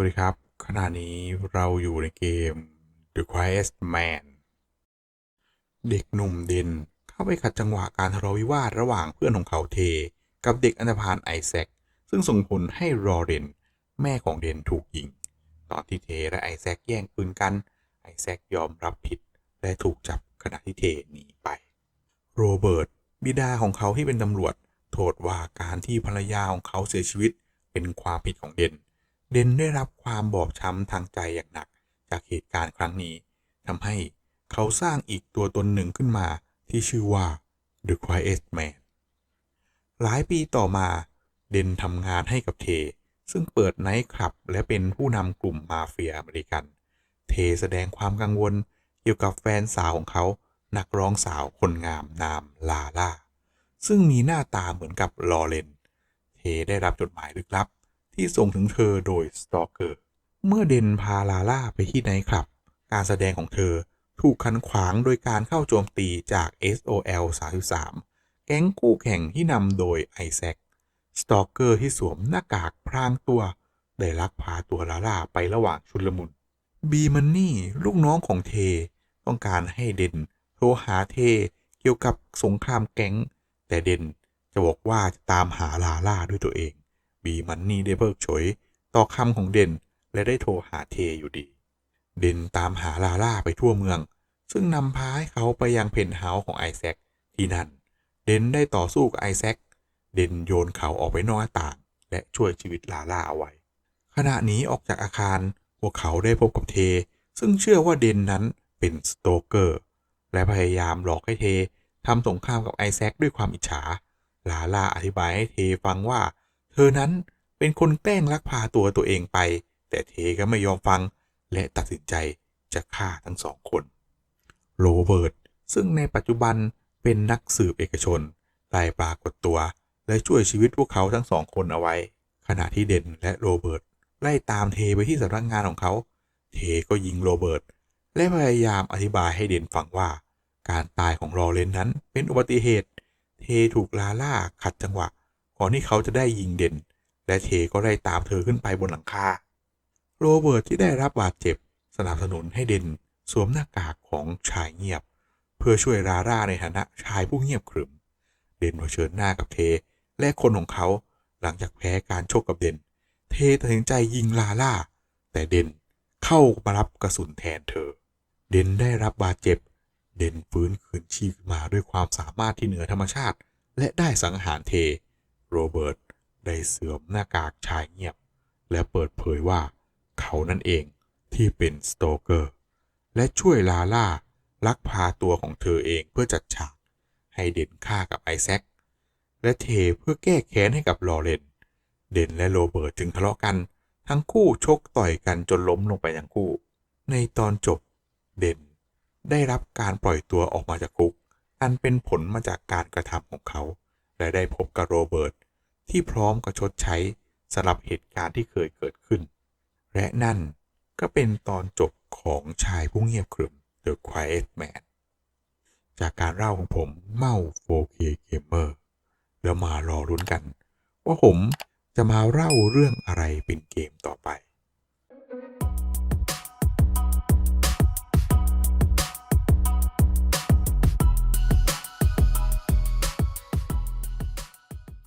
วัสดีครับ ขณะนี้เราอยู่ในเกม The Quiet Man เด็กหนุ่มเดนเข้าไปขัดจังหวะการทะเลาะวิวาทระหว่างเพื่อนของเขาเท กับเด็กอันธพาลไอแซคซึ่งส่งผลให้รอเรนแม่ของเดนถูกยิง ตอนที่เทและไอแซคแย่งปืนกัน ไอแซคยอมรับผิด และถูกจับขณะที่เทหนีไป โรเบิร์ตบิดาของเขาที่เป็นตำรวจ โทษว่าการที่ภรรยาของเขาเสียชีวิตเป็นความผิดของเดน เดนได้รับความบอบช้ำทางใจอย่างหนักจากเหตุการณ์ครั้งนี้ทำให้เขาสร้างอีกตัวตนหนึ่งขึ้นมาที่ชื่อว่า The Quiet Man หลายปีต่อมาเดนทำงานให้กับเท ซึ่งเปิดไนท์คลับและเป็นผู้นำกลุ่มมาเฟียอเมริกัน เทแสดงความกังวลเกี่ยวกับแฟนสาวของเขา นักร้องสาวคนงามนามลาล่า ซึ่งมีหน้าตาเหมือนกับลอเรน เทได้รับจดหมายลึกลับ ที่ส่งถึงเธอโดยสตอกเกอร์ เมื่อเดนพาลาล่าไปที่ไนท์คลับ การแสดงของเธอถูกขันขวางโดยการเข้าโจมตีจาก SOL 33 แก๊งคู่แข่งที่นำโดยไอแซค สตอกเกอร์ที่สวมหน้ากากพรางตัว ได้ลักพาตัวลาล่าไประหว่างชุลมุน บีมันนี่ลูกน้องของเท ต้องการให้เดนโทรหาเทเกี่ยวกับสงครามแก๊ง แต่เดนจะบอกว่าจะตามหาลาล่าด้วยตัวเอง บีมันนี่ได้เพิกเฉยต่อคำของเดนและได้โทรหาเทอยู่ดี เดนตามหาลาล่าไปทั่วเมือง ซึ่งนำพาให้เขาไปยังเพนท์เฮาส์ของไอแซคที่นั่น เดนได้ต่อสู้กับไอแซคเดนโยนเขาออกไปนอกหน้าต่าง และช่วยชีวิตลาล่าเอาไว้ ขณะหนี้ออกจากอาคารพวกเขาได้พบกับเท ซึ่งเชื่อว่าเดนนั้นเป็นสโตเกอร์ และพยายามหลอกให้เททำสงครามกับไอแซคด้วยความอิจฉา ลาล่าอธิบายให้เทฟังว่า ธอนั้นเป็นคนแกล้งลักพาตัวตัวเองไป แต่เทก็ไม่ยอมฟัง และตัดสินใจจะฆ่าทั้งสองคน โรเบิร์ตซึ่งในปัจจุบันเป็นนักสืบเอกชนได้ปรากฏตัว และช่วยชีวิตพวกเขาทั้งสองคนเอาไว้ ขณะที่เดนและโรเบิร์ตไล่ตามเทไปที่สำนักงานของเขา เทก็ยิงโรเบิร์ตและพยายามอธิบายให้เดนฟังว่า การตายของรอเลนนั้นเป็นอุบัติเหตุ เทถูกลาล่าขัดจังหวะ ก่อนที่เขาจะได้ยิงเดนและเทก็ได้ตามเธอขึ้นไปบนหลังคา โรเบิร์ตที่ได้รับบาดเจ็บ สนับสนุนให้เดนสวมหน้ากากของชายเงียบ เพื่อช่วยลาล่าในฐานะชายผู้เงียบขรึม เดนเผชิญหน้ากับเท และคนของเขาหลังจากแพ้การชกกับเดนเทตัดสินใจยิงลาล่า แต่เดนเข้ามารับกระสุนแทนเธอ เดนได้รับบาดเจ็บ เดนฟื้นคืนชีพมาด้วยความสามารถที่เหนือธรรมชาติ และได้สังหารเท โรเบิร์ตได้เสื่อมหน้ากากชายเงียบ และเปิดเผยว่าเขานั่นเองที่เป็นสโตเกอร์ และช่วยลาล่าลักพาตัวของเธอเองเพื่อจัดฉาก ให้เด่นฆ่ากับไอแซคและเทเพื่อแก้แค้นให้กับลอเรน เด่นและโรเบิร์ตจึงทะเลาะกัน ทั้งคู่ชกต่อยกันจนล้มลงไปทั้งคู่ ในตอนจบเด่นได้รับการปล่อยตัวออกมาจากคุก อันเป็นผลมาจากการกระทำของเขา และได้พบกับโรเบิร์ตที่พร้อมกับชดใช้สำหรับเหตุการณ์ที่เคยเกิดขึ้น และนั่นก็เป็นตอนจบของชายผู้เงียบขรึม The Quiet Man จากการเล่าของผมเมา 4K Gamer แล้วมารอรุ้นกัน ว่าผมจะมาเล่าเรื่องอะไรเป็นเกมต่อไป